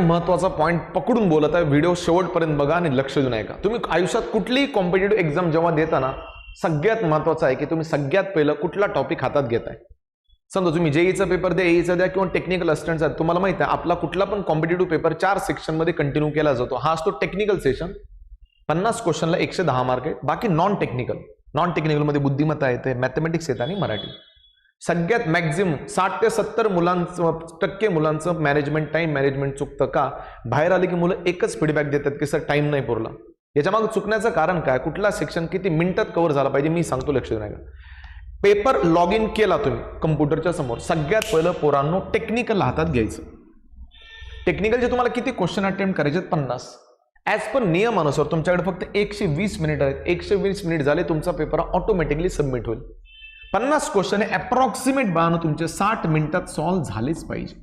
महत्त्वाचा पॉईंट पकडून बोलत आहे. व्हिडिओ शेवटपर्यंत बघा आणि लक्ष देऊन ऐका. तुम्ही आयुष्यात कुठलीही कॉम्पिटेटिव्ह एक्झाम जेव्हा देताना सगळ्यात महत्त्वाचं आहे की तुम्ही सगळ्यात पहिलं कुठला टॉपिक हातात घेताय समजा तुम्ही जेईचा पेपर द्या एईचा द्या किंवा टेक्निकल असिस्टंटचा तुम्हाला माहिती आहे आपला कुठला पण कॉम्पिटेटिव्ह पेपर चार सेक्शनमध्ये कंटिन्यू केला जातो. हा असतो टेक्निकल सेशन पन्नास क्वेश्चनला एकशे दहा मार्क आहे. बाकी नॉन टेक्निकल नॉन टेक्निकलमध्ये बुद्धिमत्ता येते मॅथमॅटिक्स येते आणि मराठी. सगळ्यात मॅक्झिमम साठ ते सत्तर मुलांचं टक्के मुलांचं मॅनेजमेंट टाईम मॅनेजमेंट चुकतं का? बाहेर आले की मुलं एकच फीडबॅक देतात की सर टाईम नाही पुरला. याच्यामागे चुकण्याचं कारण काय? कुठला सेक्शन किती मिनिटात कव्हर झाला पाहिजे मी सांगतो लक्ष देऊ पेपर लॉग इन केला तुम्ही कम्प्युटरच्या समोर सगळ्यात पहिलं पोरांनो टेक्निकल हातात घ्यायचं. टेक्निकलचे तुम्हाला किती क्वेश्चन अटेम्प्ट करायचे आहेत? पन्नास. ॲज पर नियमानुसार तुमच्याकडे फक्त एकशे वीस मिनिट आहेत. एकशे वीस मिनिट झाले तुमचा पेपर ऑटोमॅटिकली सबमिट होईल. पन्नास क्वेश्चन हे अप्रॉक्सिमेट बाळानं तुमचे साठ मिनिटात सॉल्व्ह झालेच पाहिजे.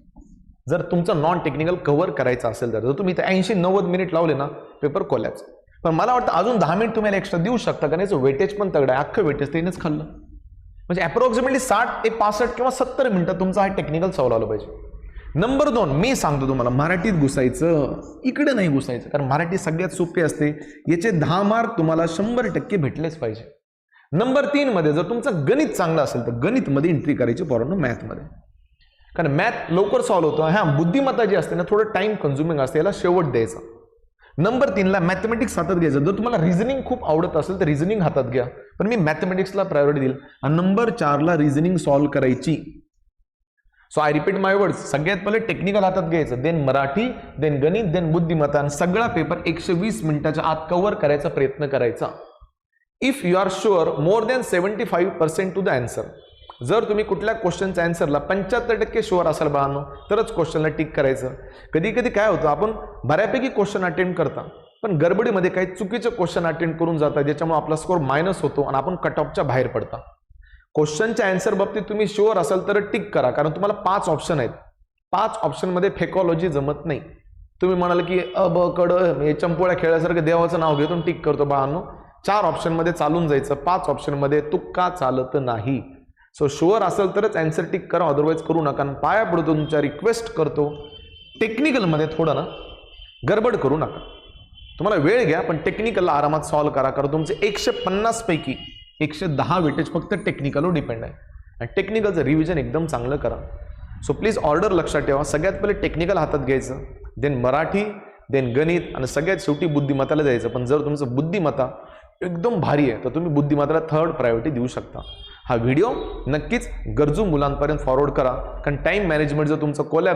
जर तुमचं नॉन टेक्निकल कव्हर करायचं असेल तर तुम्ही ते ऐंशी नव्वद मिनिट लावले ना पेपर कोल्याच पण मला वाटतं अजून दहा मिनिट तुम्हाला एक्स्ट्रा देऊ शकता कारण याचं वेटेज पण तगडं आहे. अख्खं वेटेज त्यानेच खाल्लं. म्हणजे अप्रॉक्सिमेटली साठ ते पासष्ट किंवा सत्तर मिनिटं तुमचा हा टेक्निकल सॉल्व्ह आलं पाहिजे. नंबर दोन मी सांगतो तुम्हाला मराठीत घुसायचं इकडे नाही घुसायचं कारण मराठी सगळ्यात सोपी असते. याचे दहा मार्क तुम्हाला शंभर टक्के भेटलेच पाहिजे. नंबर तीन मध्ये जर तुमचं गणित चांगलं असेल तर गणितमध्ये एंट्री करायची पोरांनो मॅथमध्ये कारण मॅथ लवकर सॉल्व्ह होतं. हा बुद्धिमत्ता जी असते ना थोडं टाइम कन्झ्युमिंग असते याला शेवट द्यायचा. नंबर तीनला मॅथमॅटिक्स हातात घ्यायचं. जर तुम्हाला रिझनिंग खूप आवडत असेल तर रिझनिंग हातात घ्या. पण मी मॅथमॅटिक्सला प्रायोरिटी देईल. आणि नंबर चारला रिझनिंग सॉल्व्ह करायची. So I repeat my words सगळ्यात पहिले टेक्निकल हातात घ्यायचं. देन मराठी देन गणित देन बुद्धिमत्ता. आणि सगळा पेपर एकशे वीस मिनिटाच्या आत कव्हर करायचा प्रयत्न करायचा. If you are sure more than seventy five percent to the answer जर तुम्ही कुठल्या क्वेश्चनच्या अँसरला पंच्याहत्तर टक्के शुअर असाल बहानो तरच क्वेश्चनला टिक करायचं. कधी कधी काय होतं आपण बऱ्यापैकी क्वेश्चन अटेंड करता पण गडबडीमध्ये काही चुकीचं क्वेश्चन अटेंड करून जातात ज्याच्यामुळे आपला स्कोर मायनस होतो आणि आपण कट ऑफच्या बाहेर पडता. क्वेश्चनच्या अँसर बाबतीत तुम्ही शुअर असाल तर टिक करा कारण तुम्हाला पाच ऑप्शन आहेत. पाच ऑप्शनमध्ये फेकॉलॉजी जमत नाही. तुम्ही म्हणाल की अ ब कड हे चंपोळ्या खेळल्यासारखं देवाचं नाव घेऊन टिक करतो बाळांनो. चार ऑप्शनमध्ये चालून जायचं पाच ऑप्शनमध्ये तुक्का चालत नाही. सो शुअर असेल तरच अँसर टिक करा अदरवाईज करू नका. आणि पाया पडतो तुमच्या रिक्वेस्ट करतो. टेक्निकलमध्ये थोडं ना गडबड करू नका. तुम्हाला वेळ घ्या पण टेक्निकलला आरामात सॉल्व्ह करा. कारण तुमचे एकशे पन्नास पैकी एकशे दहा वेटेज फक्त टेक्निकलवर डिपेंड आहे. आणि टेक्निकलचं रिव्हिजन एकदम चांगलं करा. सो प्लीज ऑर्डर लक्षात ठेवा. सगळ्यात पहिले टेक्निकल हातात घ्यायचं. देन मराठी देन गणित आणि सगळ्यात शेवटी बुद्धिमत्ताला द्यायचं पण जर तुमचं बुद्धिमत्ता एकदम भारी आहे. तर तुम्ही बुद्धिमत्ताला थर्ड प्रायोरिटी देऊ शकता. हा व्हिडिओ नक्कीच गरजू मुलांपर्यंत फॉरवर्ड करा. कारण टाईम मॅनेजमेंट जर तुमचं कोलॅब